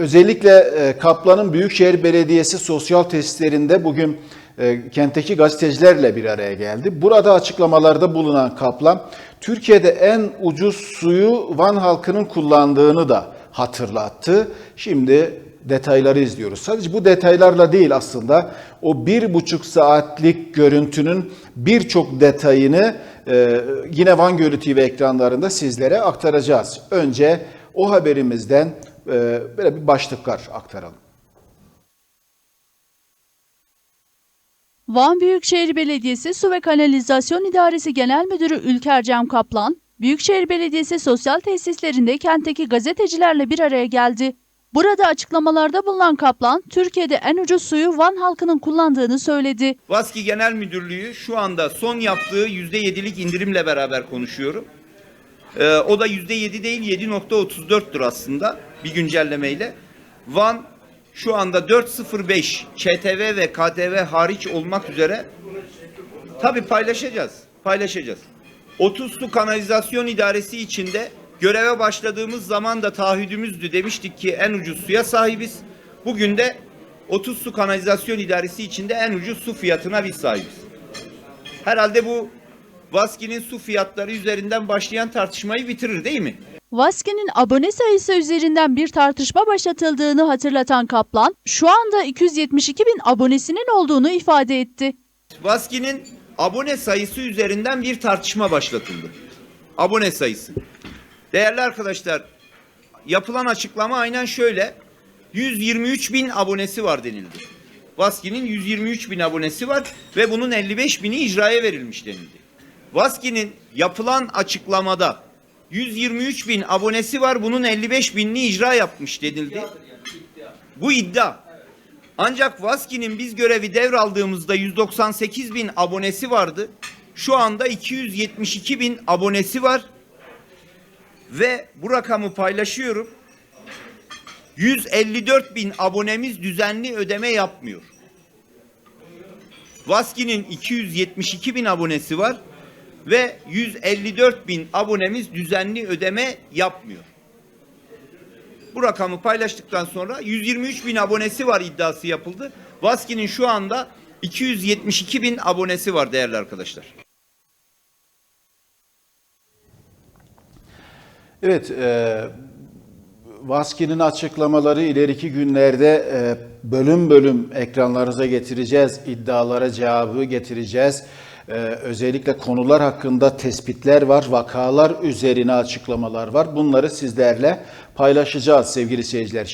Özellikle e, Kaplan'ın Büyükşehir Belediyesi sosyal tesislerinde bugün e, kentteki gazetecilerle bir araya geldi. Burada açıklamalarda bulunan Kaplan, Türkiye'de en ucuz suyu Van halkının kullandığını da hatırlattı. Şimdi detayları izliyoruz. Sadece bu detaylarla değil aslında o bir buçuk saatlik görüntünün birçok detayını e, yine Van Gölü TV ekranlarında sizlere aktaracağız. Önce o haberimizden böyle bir başlıklar aktaralım. Van Büyükşehir Belediyesi Su ve Kanalizasyon İdaresi Genel Müdürü Ülker Cem Kaplan, Büyükşehir Belediyesi sosyal tesislerinde kentteki gazetecilerle bir araya geldi. Burada açıklamalarda bulunan Kaplan, Türkiye'de en ucuz suyu Van halkının kullandığını söyledi. Vaski Genel Müdürlüğü şu anda son yaptığı %7'lik indirimle beraber konuşuyorum. Ee, o da %7 değil 7.34'tür aslında bir güncellemeyle. Van şu anda 4.05 ÇTV ve KTV hariç olmak üzere tabi paylaşacağız. Paylaşacağız. 30 Su Kanalizasyon İdaresi içinde göreve başladığımız zaman da taahhüdümüzdü. Demiştik ki en ucuz suya sahibiz. Bugün de 30 Su Kanalizasyon İdaresi içinde en ucuz su fiyatına biz sahibiz. Herhalde bu Vaski'nin su fiyatları üzerinden başlayan tartışmayı bitirir değil mi? Vaski'nin abone sayısı üzerinden bir tartışma başlatıldığını hatırlatan Kaplan, şu anda 272 bin abonesinin olduğunu ifade etti. Vaski'nin abone sayısı üzerinden bir tartışma başlatıldı. Abone sayısı. Değerli arkadaşlar, yapılan açıklama aynen şöyle. 123 bin abonesi var denildi. Vaski'nin 123 bin abonesi var ve bunun 55 bini icraya verilmiş denildi. Vaski'nin yapılan açıklamada 123 bin abonesi var bunun 55 binini icra yapmış denildi. Bu iddia. Ancak Vaski'nin biz görevi devraldığımızda 198 bin abonesi vardı. Şu anda 272 bin abonesi var. Ve bu rakamı paylaşıyorum. 154 bin abonemiz düzenli ödeme yapmıyor. Vaski'nin 272 bin abonesi var ve 154 bin abonemiz düzenli ödeme yapmıyor. Bu rakamı paylaştıktan sonra 123 bin abonesi var iddiası yapıldı. Vaski'nin şu anda 272 bin abonesi var değerli arkadaşlar. Evet, e, Vaski'nin açıklamaları ileriki günlerde e, bölüm bölüm ekranlarınıza getireceğiz. İddialara cevabı getireceğiz. E, özellikle konular hakkında tespitler var, vakalar üzerine açıklamalar var. Bunları sizlerle paylaşacağız sevgili seyirciler.